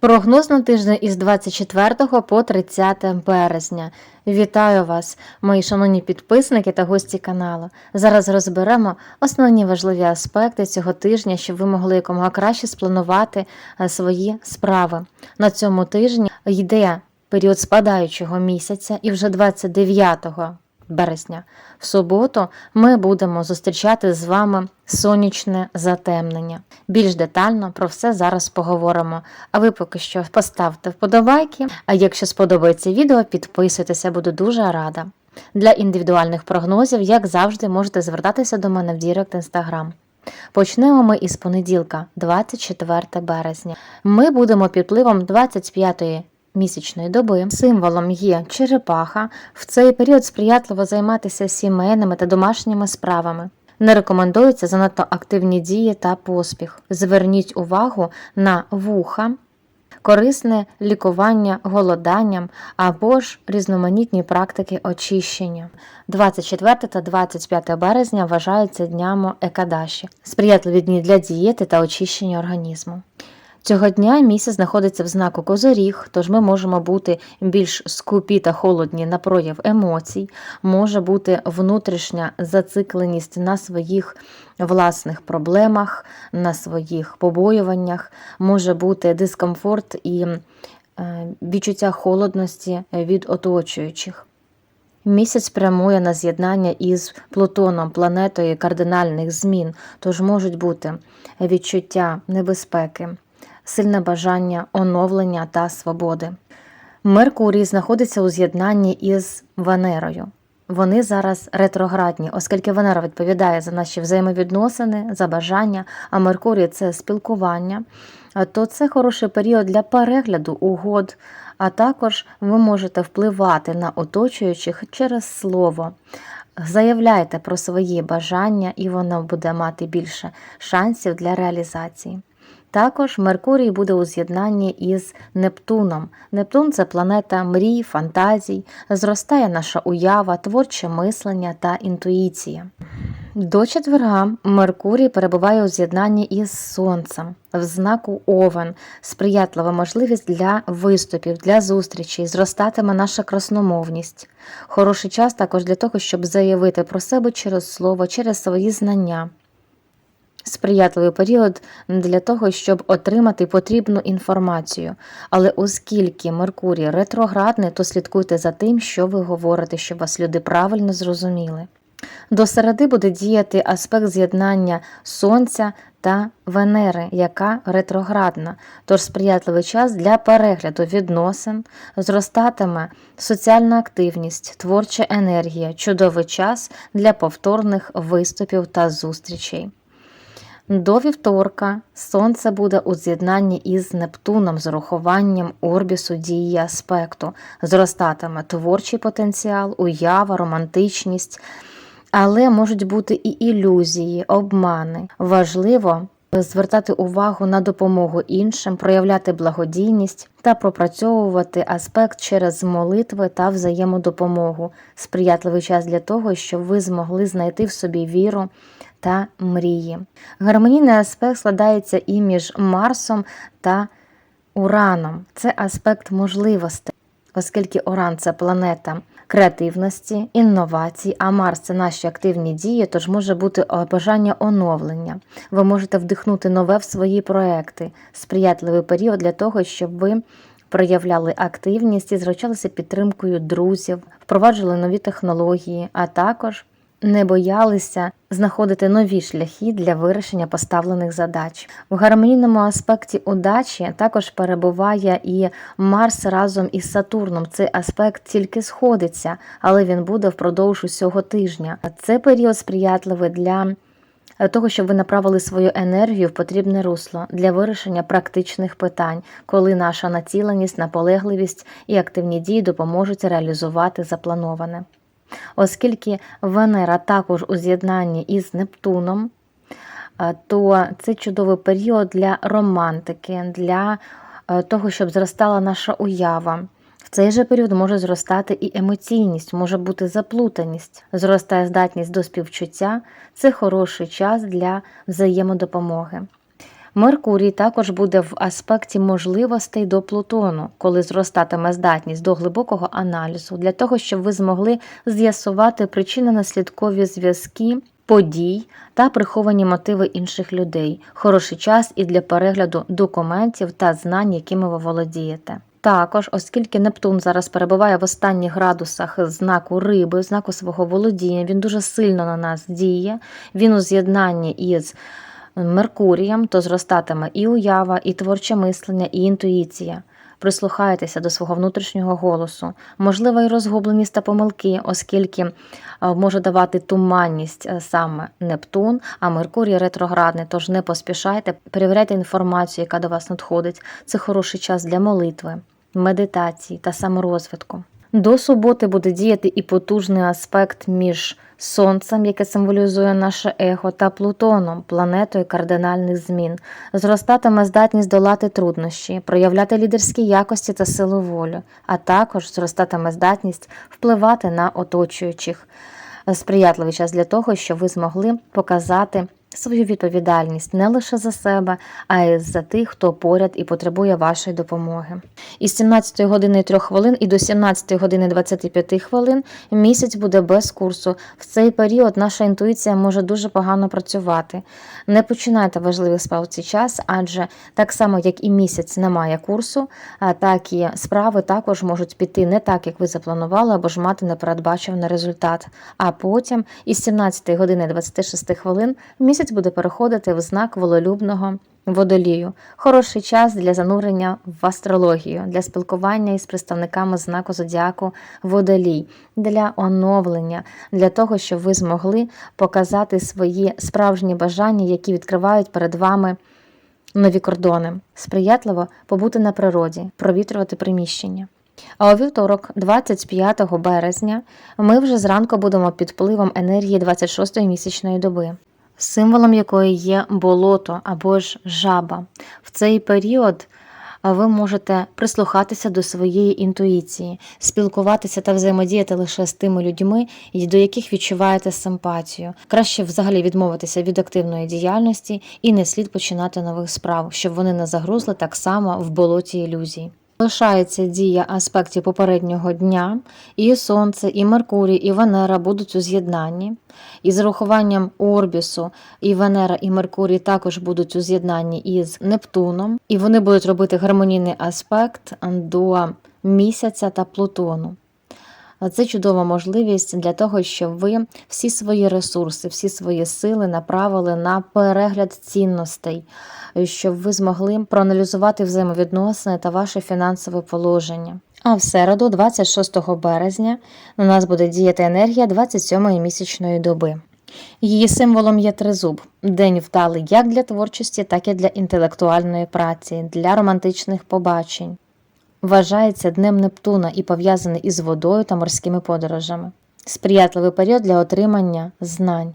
Прогноз на тиждень із 24 по 30 березня. Вітаю вас, мої шановні підписники та гості каналу. Зараз розберемо основні важливі аспекти цього тижня, щоб ви могли якомога краще спланувати е, свої справи. На цьому тижні йде період спадаючого місяця, і вже 29 березня в суботу ми будемо зустрічати з вами сонячне затемнення. Більш детально про все зараз поговоримо. А ви поки що поставте вподобайки. А якщо сподобається відео, підписуйтеся, буду дуже рада. Для індивідуальних прогнозів, як завжди, можете звертатися до мене в Дірект Інстаграм. Почнемо ми із понеділка, 24 березня. Ми будемо під впливом 25-ї місячної доби. Символом є черепаха. В цей період сприятливо займатися сімейними та домашніми справами. Не рекомендуються занадто активні дії та поспіх. Зверніть увагу на вуха, корисне лікування голоданням або ж різноманітні практики очищення. 24 та 25 березня вважаються днями екадаші, сприятливі дні для дієти та очищення організму. Цього дня місяць знаходиться в знаку Козоріг, тож ми можемо бути більш скупі та холодні на прояв емоцій, може бути внутрішня зацикленість на своїх власних проблемах, на своїх побоюваннях, може бути дискомфорт і е, відчуття холодності від оточуючих. Місяць прямує на з'єднання із Плутоном, планетою кардинальних змін, тож можуть бути відчуття небезпеки сильне бажання оновлення та свободи. Меркурій знаходиться у з'єднанні із Венерою. Вони зараз ретроградні, оскільки Венера відповідає за наші взаємовідносини, за бажання, а Меркурій це спілкування, то це хороший період для перегляду угод, а також ви можете впливати на оточуючих через слово. Заявляйте про свої бажання, і воно буде мати більше шансів для реалізації. Також Меркурій буде у з'єднанні із Нептуном. Нептун це планета мрій, фантазій, зростає наша уява, творче мислення та інтуїція. До четверга Меркурій перебуває у з'єднанні із Сонцем в знаку Овен, сприятлива можливість для виступів, для зустрічей, зростатиме наша красномовність. Хороший час також для того, щоб заявити про себе через слово, через свої знання сприятливий період для того, щоб отримати потрібну інформацію. Але оскільки Меркурій ретроградний, то слідкуйте за тим, що ви говорите, щоб вас люди правильно зрозуміли. До середи буде діяти аспект з'єднання Сонця та Венери, яка ретроградна, тож сприятливий час для перегляду відносин, зростатиме соціальна активність, творча енергія, чудовий час для повторних виступів та зустрічей. До вівторка Сонце буде у з'єднанні із Нептуном з урахуванням орбісу дії аспекту, зростатиме творчий потенціал, уява, романтичність, але можуть бути і ілюзії, обмани. Важливо звертати увагу на допомогу іншим, проявляти благодійність та пропрацьовувати аспект через молитви та взаємодопомогу, сприятливий час для того, щоб ви змогли знайти в собі віру та мрії. Гармонійний аспект складається і між Марсом та Ураном. Це аспект можливостей, оскільки Уран це планета креативності, інновацій, а Марс це наші активні дії, тож може бути бажання оновлення. Ви можете вдихнути нове в свої проекти, сприятливий період для того, щоб ви. Проявляли активність і зручалися підтримкою друзів, впроваджували нові технології, а також не боялися знаходити нові шляхи для вирішення поставлених задач. В гармонійному аспекті удачі також перебуває і Марс разом із Сатурном. Цей аспект тільки сходиться, але він буде впродовж усього тижня. Це період сприятливий для. Того, щоб ви направили свою енергію в потрібне русло для вирішення практичних питань, коли наша націленість, наполегливість і активні дії допоможуть реалізувати заплановане. Оскільки Венера також у з'єднанні із Нептуном, е, то це чудовий період для романтики, для е, того, щоб зростала наша уява. В цей же період може зростати і емоційність, може бути заплутаність, зростає здатність до співчуття це хороший час для взаємодопомоги. Меркурій також буде в аспекті можливостей до Плутону, коли зростатиме здатність до глибокого аналізу, для того, щоб ви змогли з'ясувати причинно-наслідкові зв'язки. Подій та приховані мотиви інших людей, хороший час і для перегляду документів та знань, якими ви володієте. Також, оскільки Нептун зараз перебуває в останніх градусах знаку риби, знаку свого володіння, він дуже сильно на нас діє. Він у з'єднанні із Меркурієм, то зростатиме і уява, і творче мислення, і інтуїція. Прислухайтеся до свого внутрішнього голосу, можливо, і розгубленість та помилки, оскільки е, може давати туманність е, саме Нептун, а Меркурій ретроградний. Тож не поспішайте, перевіряйте інформацію, яка до вас надходить. Це хороший час для молитви, медитації та саморозвитку. До суботи буде діяти і потужний аспект між Сонцем, яке символізує наше его, та Плутоном, планетою кардинальних змін. Зростатиме здатність долати труднощі, проявляти лідерські якості та силу волі, а також зростатиме здатність впливати на оточуючих. Сприятливий час для того, щоб ви змогли показати свою відповідальність не лише за себе, а й за тих, хто поряд і потребує вашої допомоги. Із 17 години 3 хвилин і до 17 години 25 хвилин місяць буде без курсу. В цей період наша інтуїція може дуже погано працювати. Не починайте важливих справ в цей час, адже так само, як і місяць немає курсу, так і справи також можуть піти не так, як ви запланували, або ж мати непередбачений результат. А потім із 17 години 26 хвилин місяць буде переходити в знак вололюбного водолію. Хороший час для занурення в астрологію, для спілкування із представниками знаку зодіаку водолій, для оновлення, для того, щоб ви змогли показати свої справжні бажання, які відкривають перед вами. Нові кордони сприятливо побути на природі, провітрювати приміщення. А у вівторок, 25 березня, ми вже зранку будемо під впливом енергії 26-ї місячної доби, символом якої є болото або ж жаба. В цей період ви можете прислухатися до своєї інтуїції, спілкуватися та взаємодіяти лише з тими людьми, до яких відчуваєте симпатію. Краще взагалі відмовитися від активної діяльності і не слід починати нових справ, щоб вони не загрузли так само в болоті ілюзій. Лишається дія аспектів попереднього дня, і Сонце, і Меркурій, і Венера будуть у з'єднанні. І з урахуванням Орбісу і Венера, і Меркурій також будуть у з'єднанні із Нептуном, і вони будуть робити гармонійний аспект до місяця та Плутону. Це чудова можливість для того, щоб ви всі свої ресурси, всі свої сили направили на перегляд цінностей, щоб ви змогли проаналізувати взаємовідносини та ваше фінансове положення. А в середу, 26 березня, на нас буде діяти енергія 27-ї місячної доби. Її символом є тризуб день вдалий як для творчості, так і для інтелектуальної праці, для романтичних побачень вважається днем Нептуна і пов'язаний із водою та морськими подорожами. Сприятливий період для отримання знань.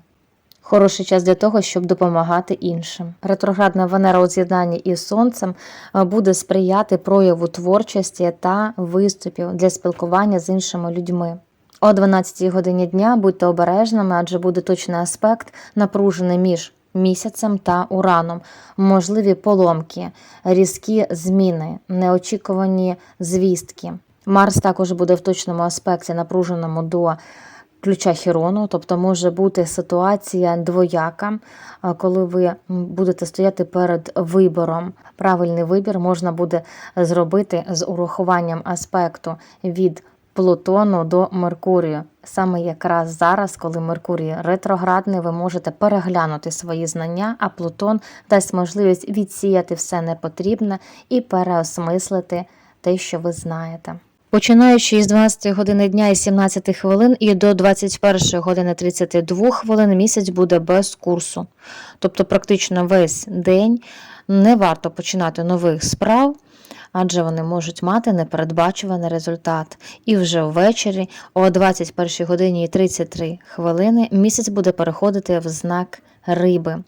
Хороший час для того, щоб допомагати іншим. Ретроградна Венера у з'єднанні із Сонцем буде сприяти прояву творчості та виступів для спілкування з іншими людьми. О 12 годині дня будьте обережними, адже буде точний аспект, напружений між місяцем та ураном, можливі поломки, різкі зміни, неочікувані звістки. Марс також буде в точному аспекті напруженому до ключа Хірону, тобто може бути ситуація двояка, коли ви будете стояти перед вибором. Правильний вибір можна буде зробити з урахуванням аспекту від Плутону до Меркурію. Саме якраз зараз, коли Меркурій ретроградний, ви можете переглянути свої знання, а Плутон дасть можливість відсіяти все непотрібне і переосмислити те, що ви знаєте. Починаючи із 12 години дня і 17 хвилин і до 21 години 32 хвилин місяць буде без курсу. Тобто, практично весь день не варто починати нових справ адже вони можуть мати непередбачуваний результат. І вже ввечері, о 21 годині і 33 хвилини, місяць буде переходити в знак риби.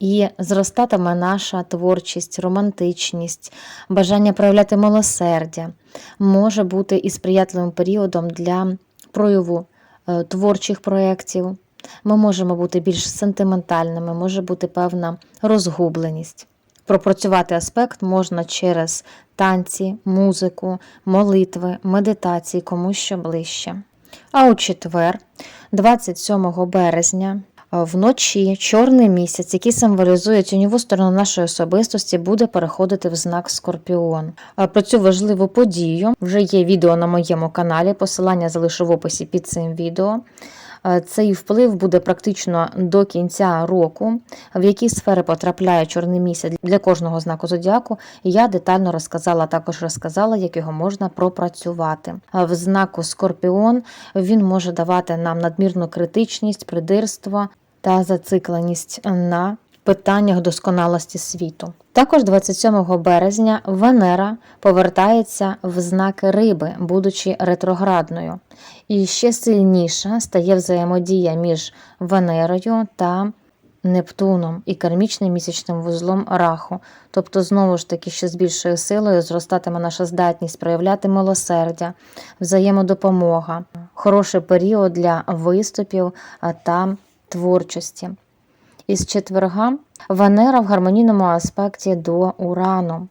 І зростатиме наша творчість, романтичність, бажання проявляти милосердя, може бути і сприятливим періодом для прояву е, творчих проєктів. Ми можемо бути більш сентиментальними, може бути певна розгубленість. Пропрацювати аспект можна через танці, музику, молитви, медитації, кому що ближче. А у четвер, 27 березня, вночі чорний місяць, який символізує тіньову сторону нашої особистості, буде переходити в знак Скорпіон. Про цю важливу подію вже є відео на моєму каналі. Посилання залишу в описі під цим відео. Е, Цей вплив буде практично до кінця року. В які сфери потрапляє чорний місяць для кожного знаку зодіаку. Я детально розказала, також розказала, як його можна пропрацювати. В знаку Скорпіон він може давати нам надмірну критичність, придирство та зацикленість на питаннях досконалості світу. Також 27 березня Венера повертається в знаки риби, будучи ретроградною. І ще сильніша стає взаємодія між Венерою та Нептуном і кармічним місячним вузлом раху. Тобто, знову ж таки, ще з більшою силою зростатиме наша здатність проявляти милосердя, взаємодопомога, хороший період для виступів та творчості. Із четверга Венера в гармонійному аспекті до Урану.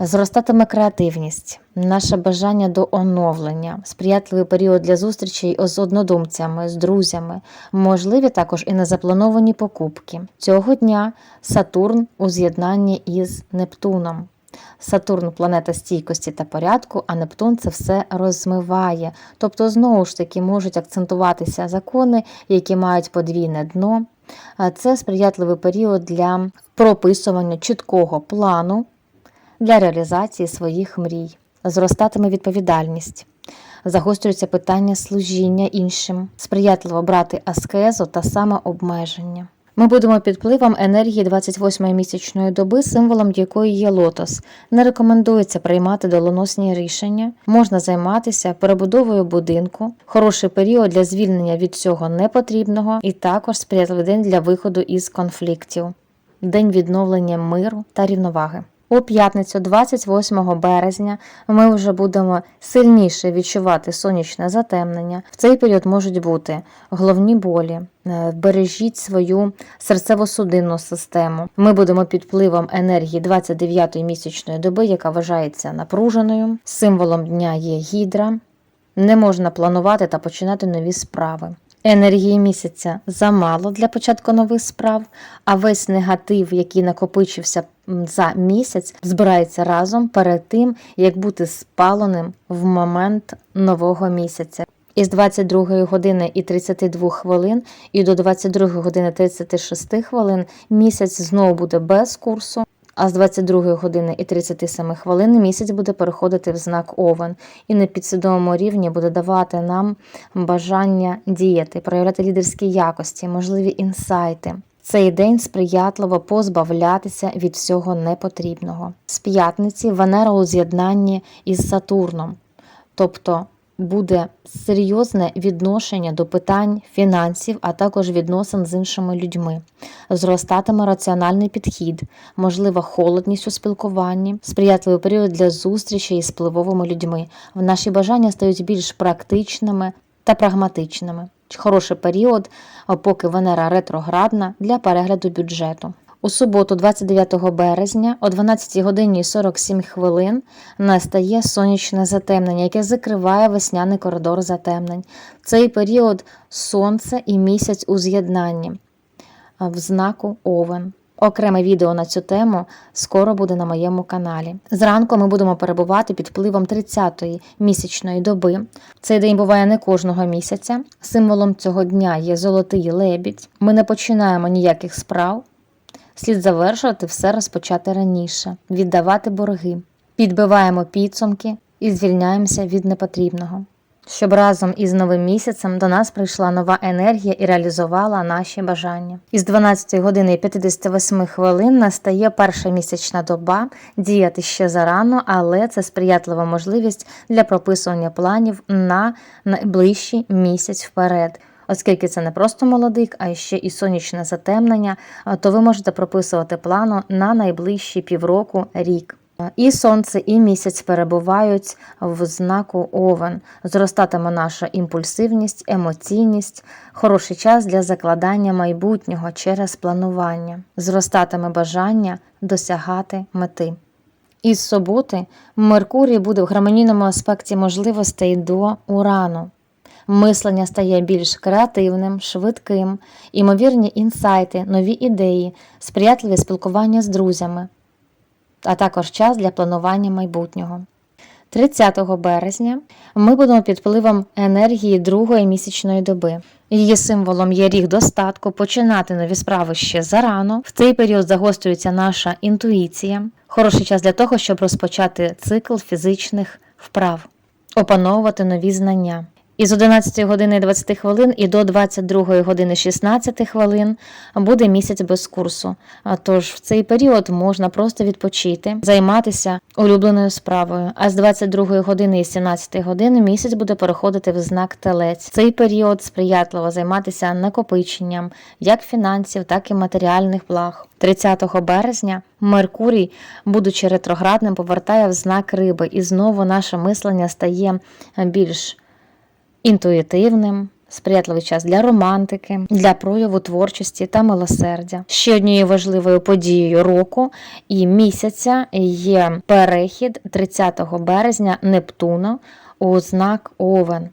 Зростатиме креативність, наше бажання до оновлення, сприятливий період для зустрічей з однодумцями, з друзями, можливі також і незаплановані покупки. Цього дня Сатурн у з'єднанні із Нептуном. Сатурн планета стійкості та порядку, а Нептун це все розмиває. Тобто, знову ж таки, можуть акцентуватися закони, які мають подвійне дно. Це сприятливий період для прописування чіткого плану для реалізації своїх мрій. Зростатиме відповідальність, загострюється питання служіння іншим, сприятливо брати аскезу та самообмеження. Ми будемо під впливом енергії 28-ї місячної доби, символом якої є лотос. Не рекомендується приймати долоносні рішення, можна займатися перебудовою будинку, хороший період для звільнення від всього непотрібного, і також сприятливий день для виходу із конфліктів, день відновлення миру та рівноваги. У п'ятницю, 28 березня, ми вже будемо сильніше відчувати сонячне затемнення. В цей період можуть бути головні болі. Е, Бережіть свою серцево-судинну систему. Ми будемо під впливом енергії 29-ї місячної доби, яка вважається напруженою. Символом дня є гідра. Не можна планувати та починати нові справи. Енергії місяця замало для початку нових справ, а весь негатив, який накопичився за місяць, збирається разом перед тим, як бути спаленим в момент нового місяця. Із 22 години і 32 хвилин і до 22 години 36 хвилин місяць знову буде без курсу. А з 22 години і 37 хвилин місяць буде переходити в знак Овен і на підсвідомому рівні буде давати нам бажання діяти, проявляти лідерські якості, можливі інсайти. Цей день сприятливо позбавлятися від всього непотрібного. З п'ятниці Венера у з'єднанні із Сатурном, тобто буде серйозне відношення до питань фінансів, а також відносин з іншими людьми. Зростатиме раціональний підхід, можлива холодність у спілкуванні, сприятливий період для зустрічей з впливовими людьми. В наші бажання стають більш практичними та прагматичними. Хороший період, поки Венера ретроградна для перегляду бюджету. У суботу, 29 березня, о 12 годині 47 хвилин настає сонячне затемнення, яке закриває весняний коридор затемнень. Цей період сонце і місяць у з'єднанні в знаку Овен. Окреме відео на цю тему скоро буде на моєму каналі. Зранку ми будемо перебувати під впливом 30-ї місячної доби. Цей день буває не кожного місяця. Символом цього дня є золотий лебідь. Ми не починаємо ніяких справ. Слід завершувати все розпочати раніше, віддавати борги, підбиваємо підсумки і звільняємося від непотрібного. Щоб разом із новим місяцем до нас прийшла нова енергія і реалізувала наші бажання. Із 12 години і 58 хвилин настає перша місячна доба, діяти ще зарано, але це сприятлива можливість для прописування планів на найближчий місяць вперед. Оскільки це не просто молодик, а ще і сонячне затемнення, то ви можете прописувати плану на найближчі півроку рік. І сонце, і місяць перебувають в знаку Овен. Зростатиме наша імпульсивність, емоційність, хороший час для закладання майбутнього через планування, зростатиме бажання досягати мети. Із суботи Меркурій буде в гармонійному аспекті можливостей до Урану. Мислення стає більш креативним, швидким, імовірні інсайти, нові ідеї, сприятливі спілкування з друзями, а також час для планування майбутнього. 30 березня ми будемо під впливом енергії другої місячної доби. Її символом є ріг достатку, починати нові справи ще зарано. В цей період загострюється наша інтуїція. Хороший час для того, щоб розпочати цикл фізичних вправ, опановувати нові знання. Із 11 години 20 хвилин і до 22 години 16 хвилин буде місяць без курсу. Тож в цей період можна просто відпочити, займатися улюбленою справою. А з 22 години і 17 години місяць буде переходити в знак телець. Цей період сприятливо займатися накопиченням як фінансів, так і матеріальних благ. 30 березня Меркурій, будучи ретроградним, повертає в знак риби, і знову наше мислення стає більш інтуїтивним, сприятливий час для романтики, для прояву творчості та милосердя. Ще однією важливою подією року і місяця є перехід 30 березня Нептуна у знак Овен.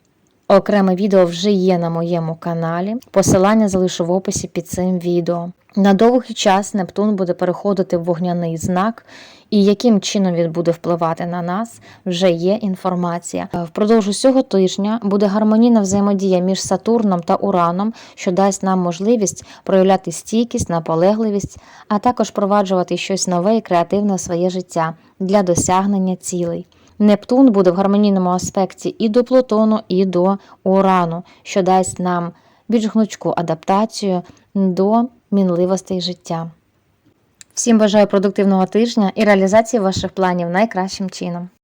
Окреме відео вже є на моєму каналі. Посилання залишу в описі під цим відео. На довгий час Нептун буде переходити в вогняний знак, і яким чином він буде впливати на нас, вже є інформація. Впродовж усього тижня буде гармонійна взаємодія між Сатурном та Ураном, що дасть нам можливість проявляти стійкість, наполегливість, а також впроваджувати щось нове і креативне в своє життя для досягнення цілей. Нептун буде в гармонійному аспекті і до Плутону, і до Урану, що дасть нам більш гнучку адаптацію до мінливостей життя. Всім бажаю продуктивного тижня і реалізації ваших планів найкращим чином.